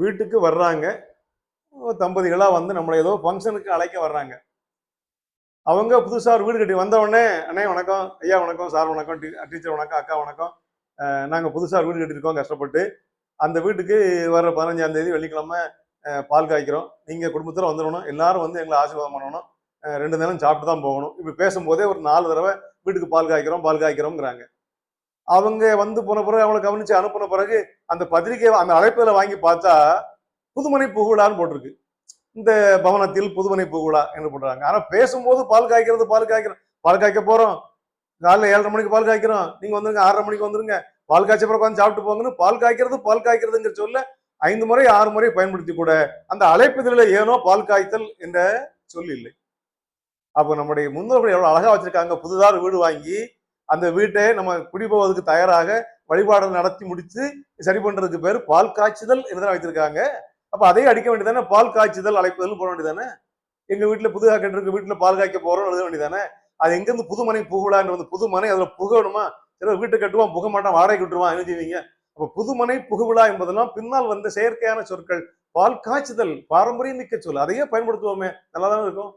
வீட்டுக்கு வர்றாங்க. தம்பதிகளாக வந்து நம்மளை ஏதோ ஃபங்க்ஷனுக்கு அழைக்க வர்றாங்க. அவங்க புதுசாக ஒரு வீடு கட்டி வந்தவொடனே அண்ணே வணக்கம். ஐயா வணக்கம். சார் வணக்கம். டீ டீச்சர் வணக்கம். அக்கா வணக்கம். நாங்கள் புதுசாக ஒரு வீடு கட்டியிருக்கோம். கஷ்டப்பட்டு அந்த வீட்டுக்கு வர பதினஞ்சாம் தேதி வெள்ளிக்கிழமை பால் காய்க்கிறோம். நீங்கள் குடும்பத்தில் வந்துடணும் எல்லாரும் வந்து எங்களை ஆசீர்வாதம் பண்ணணும். ரெண்டு நேரம் சாப்பிட்டு தான் போகணும். இப்படி பேசும்போதே ஒரு நாலு தடவை வீட்டுக்கு பால் காய்க்கிறோம் பால் காய்க்கிறோங்கிறாங்க அவங்க வந்து போன பிறகு அவங்களை கவனிச்சு அனுப்புன பிறகு அந்த பத்திரிக்கை அந்த அழைப்பில் வாங்கி பார்த்தா புதுமனை புகுழான்னு போட்டிருக்கு. இந்த பவனத்தில் புதுமனை புகுழா என்று போடுறாங்க ஆனா பேசும்போது பால் காய்க்கிறது பால் காய்க்கிறோம் பால் காய்க்க போறோம். காலைல ஏழரை மணிக்கு பால் காய்க்கிறோம். நீங்க வந்துருங்க ஆறரை மணிக்கு வந்துருங்க. பால் காய்ச்ச பிறகு உட்காந்து சாப்பிட்டு போங்கன்னு பால் காய்க்கிறது பால் காய்க்கிறதுங்கிற சொல்ல ஐந்து முறை ஆறு முறை பயன்படுத்தி கூட அந்த அழைப்புதலில் ஏனோ பால் காய்த்தல் என்ற சொல் இல்லை அப்போ நம்முடைய முன்னோர்கள் எவ்வளவு அழகா வச்சிருக்காங்க. புதுதாக வீடு வாங்கி அந்த வீட்டை நம்ம குடிபோவதற்கு தயாராக வழிபாடு நடத்தி முடித்து சரி பண்றதுக்கு பேர் பால் காய்ச்சுதல் என்று வைத்திருக்காங்க. அப்ப அதையும் அடிக்க வேண்டியதானே பால் காய்ச்சுதல் அழைப்புதல் போட வேண்டியதானே எங்க வீட்டுல புதுதாக கட்டிருக்க வீட்டுல பால் காய்க்க போறோம் எழுத வேண்டியதானே அது எங்கேருந்து புதுமனை புகழான்னு வந்து புதுமனை அதுல புகணுமா? சில வீட்டை கட்டுவான் புக மாட்டான் வாடகை விட்டுருவான் என்ன செய்வீங்க? அப்ப புதுமனை புகவிழா என்பதெல்லாம் பின்னால் வந்த செயற்கையான சொற்கள். பால் காய்ச்சுதல் பாரம்பரியம் மிக்க சொல். அதையே பயன்படுத்துவோமே. நல்லா இருக்கும்?